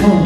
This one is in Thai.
ก็